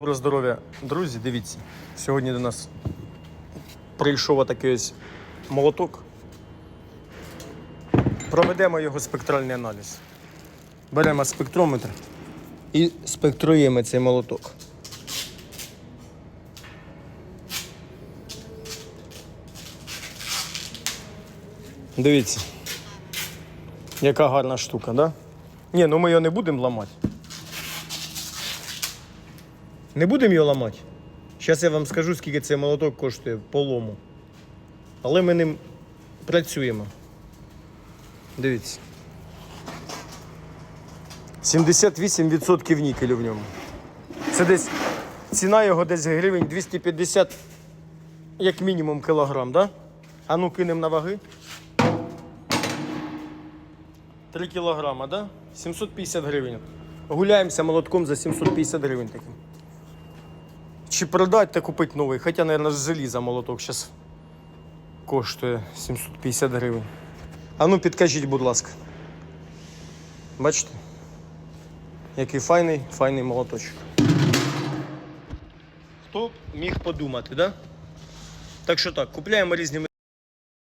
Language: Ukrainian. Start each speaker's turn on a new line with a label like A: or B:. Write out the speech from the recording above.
A: Доброго здоров'я, друзі, дивіться. Сьогодні до нас прийшов отакий ось молоток. Проведемо його спектральний аналіз. Беремо спектрометр і спектруємо цей молоток. Дивіться. Яка гарна штука, да? Ні, ну ми його не будемо ламати. Не будемо його ламати. Зараз я вам скажу, скільки цей молоток коштує полому. Але ми ним працюємо. Дивіться. 78% нікелю в ньому. Це десь ціна його десь гривень 250, як мінімум кілограм, да? А ну кинемо на ваги. 3 кілограма, да? 750 гривень. Гуляємося молотком за 750 гривень таким. Чи продати та купити новий. Хоча, мабуть, з желіза молоток зараз коштує 750 гривень. А ну підкажіть, будь ласка. Бачите? Який файний, файний молоточок. Хто міг подумати, да? Так що так, купляємо різні